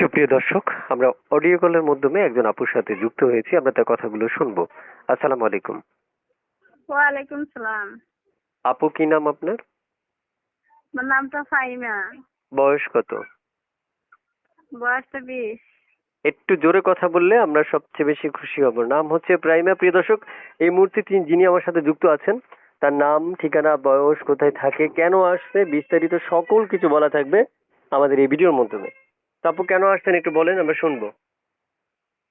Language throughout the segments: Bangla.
সুপ্রিয় দর্শক আমরা অডিও কলের মাধ্যমে একজন আপুর সাথে যুক্ত হয়েছি। আমরা তার কথাগুলো শুনব। আসসালামু আলাইকুম। ওয়ালাইকুম সালাম। আপু কি নাম আপনার? আমার নামটা ফাইমা বয়স কত? বয়সটা বিশ। একটু জোরে কথা বললে আমরা সবচেয়ে বেশি খুশি হব। নাম হচ্ছে প্রাইমা প্রিয় দর্শক এই মুহূর্তে তিনি- যিনি আমার সাথে যুক্ত আছেন তার নাম ঠিকানা বয়স কোথায় থাকে কেন আসছে বিস্তারিত সকল কিছু বলা থাকবে আমাদের এই ভিডিওর মাধ্যমে। আপু কেন আসছেন একটু বলেন আমরা শুনব।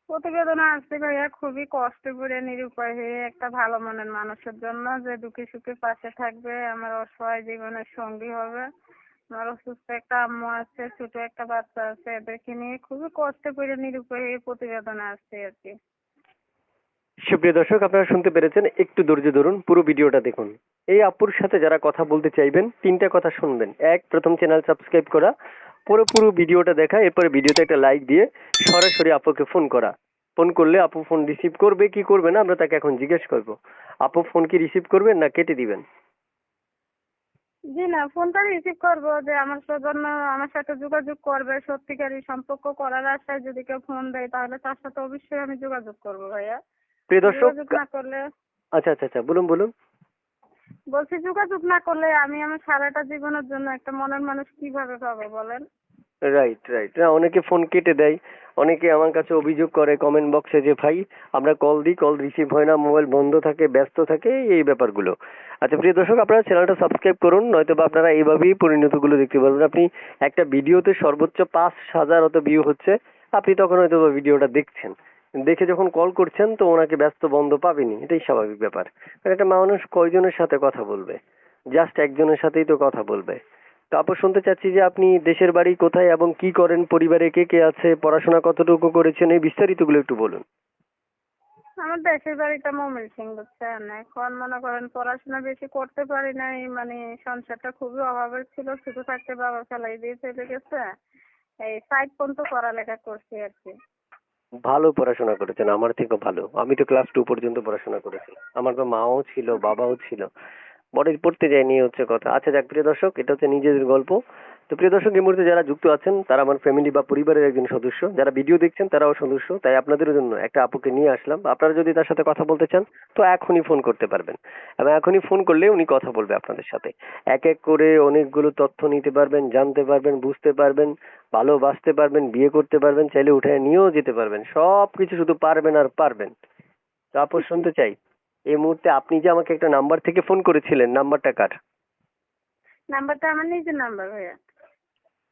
প্রতিবেদনে আসছে ভাইয়া খুবই কষ্ট করে নিরুপায় হয়ে একটা ভালো মনের মানুষের জন্য যে দুঃখে সুখে পাশে থাকবে আমার অসহায় জীবনের সঙ্গী হবে। আমার অসুস্থ একটা আম্মু আছে ছোট একটা বাচ্চা আছে এদেরকে নিয়ে খুবই কষ্ট করে নিরুপায় হয়ে প্রতিবেদনে আসছে আর কি। সুপ্রিয় দর্শক আপনারা শুনতে পেরেছেন একটু ধৈর্য ধরুন পুরো ভিডিওটা দেখুন। এই আপুর সাথে যারা কথা বলতে চাইবেন তিনটা কথা শুনবেন। এক প্রথম চ্যানেল সাবস্ক্রাইব করা পুরো পুরো ভিডিওটা দেখা এরপরে ভিডিওতে একটা লাইক দিয়ে সরাসরি আপুকে ফোন করা। ফোন করলে আপু ফোন রিসিভ করবে কি করবে না আমরা তাকে এখন জিজ্ঞেস করব। আপু ফোন কি রিসিভ করবেন না কেটে দিবেন? জি না ফোনটা রিসিভ করব যে আমার জন্য আমার সাথে যোগাযোগ করবে সত্যিকারই সম্পর্ক করার আশায় যদি কেউ ফোন দেয় তাহলে তার সাথে অবশ্যই আমি যোগাযোগ করব ভাইয়া। প্রিয় দর্শক না করলে আচ্ছা আচ্ছা আচ্ছা বলুন বলুন। বলছি, যোগাযোগ না করলে আমি আমার সারাটা জীবনের জন্য একটা মনের মানুষ কীভাবে পাবো বলেন? রাইট রাইট না, অনেকে ফোন কেটে দেয়। অনেকে আমার কাছে অভিযোগ করে কমেন্ট বক্সে যে, ভাই, আমরা কল দিই কল রিসিভ হয় না মোবাইল বন্ধ থাকে, ব্যস্ত থাকে, এই ব্যাপারগুলো। আচ্ছা প্রিয় দর্শক, আপনারা চ্যানেলটা সাবস্ক্রাইব করুন, নয়তো বা আপনারা এইভাবেই পরিণতগুলো দেখতে পারবেন। আপনি একটা ভিডিওতে সর্বোচ্চ পাঁচ হাজার অত ভিউ হচ্ছে, আপনি তখন হয়তো ভিডিওটা দেখছেন। দেখে যখন কল করছেন তো ওনাকে ব্যস্ত বন্ধ পাবেনি, এটাই স্বাভাবিক ব্যাপার। একটা মানুষ কয়জনের সাথে কথা বলবে? জাস্ট একজনের সাথেই তো কথা বলবে। তারপর শুনতে চাচ্ছি যে আপনি দেশের বাড়ি কোথায় এবং কি করেন? পরিবারে কে কে আছে? পড়াশোনা কতটুকু করেছেন? এই বিস্তারিতগুলো একটু বলুন। আমার দেশের বাড়িটা মমিল সিং বুঝছেন? এখন মনে করেন পড়াশোনা বেশি করতে পারি নাই মানে সংসারটা খুবই অভাবের ছিল, শুধু থাকতে বাবা ফেলাই দিয়ে চলে গেছে। এই ফাইভ পর্যন্ত পড়ালেখা করছি আর কি। ভালো পড়াশোনা করেছেন, আমার থেকেও ভালো। আমি তো ক্লাস টু পর্যন্ত পড়াশোনা করেছি। আমার তো মাও ছিল, বাবাও ছিল। পরে পড়তে যায়নি নিয়ে হচ্ছে কথা। আচ্ছা যাক, প্রিয় দর্শক, এটা হচ্ছে নিজেদের গল্প। তো প্রিয় দর্শক, এই মুহূর্তে যারা যুক্ত আছেন, তারা আমার ফ্যামিলি বা পরিবারের একজন সদস্য। যারা ভিডিও দেখছেন, তারাও সদস্য। তাই আপনাদের জন্য একটা আপুকে নিয়ে আসলাম। আপনারা যদি তার সাথে কথা বলতে চান, তো এখনই ফোন করতে পারবেন। এবং এখনই ফোন করলে উনি কথা বলবে আপনাদের সাথে। এক এক করে অনেকগুলো তথ্য নিতে পারবেন, জানতে পারবেন, বুঝতে পারবেন, ভালোবাসতে পারবেন, বিয়ে করতে পারবেন, চাইলে উঠে নিয়েও যেতে পারবেন। সব কিছু শুধু পারবেন আর পারবেন। তো আপু, শুনতে চাই। এই মুহূর্তে আপনি যে আমাকে একটা নাম্বার থেকে ফোন করেছিলেন নাম্বারটা কার? নাম্বারটা আমার নিজের নাম্বার ভাইয়া।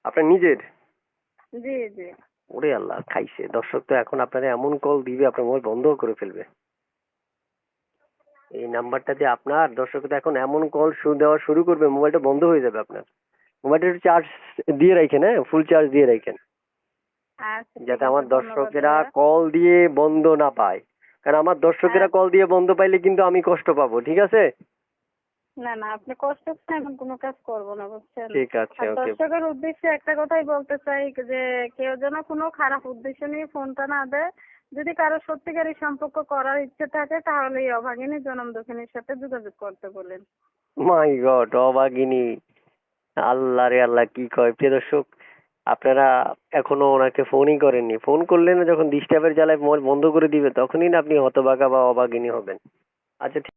আপনার নিজের? জি জি। ওরে আল্লাহ খাইছে। দর্শক তো এখন আপনারা এমন কল দিবে আপনার মোবাইল বন্ধ করে ফেলবে। এই নাম্বারটা যে আপনার দর্শক তো এখন এমন কল শুরু দেওয়া শুরু করবে মোবাইলটা বন্ধ হয়ে যাবে আপনার। মোবাইলটা একটু চার্জ দিয়ে রাখেন হ্যাঁ? ফুল চার্জ দিয়ে রাখেন। আচ্ছা যাতে আমার দর্শকেরা কল দিয়ে বন্ধ না পায়। কারণ আমার দর্শকেরা কল দিয়ে বন্ধ পাইলে কিন্তু আমি কষ্ট পাবো ঠিক আছে? না না আপনি কষ্ট এমন কোনো কাজ করব না বুঝছেন? ঠিক আছে ওকে দর্শকের উদ্দেশ্যে একটা কথাই বলতে চাই যে কেউ যেন কোনো খারাপ উদ্দেশ্য নিয়ে ফোনটা না দেয়। যদি কারও সত্যিকারই সম্পর্ক করার ইচ্ছে থাকে তাহলে এই অভাগিনী জনম দক্ষিণীর সাথে যোগাযোগ করতে বলেন। মাই গড অভাগিনী। আল্লাহ রে আল্লাহ কি কয়। প্রিয় দর্শক আপনারা এখনও ওনাকে ফোনই করেননি। ফোন করলে না যখন ডিস্টার্বের জ্বালায় মোবাইল বন্ধ করে দিবে, তখনই না আপনি হতবাগা বা অবাগিনী হবেন। আচ্ছা ঠিক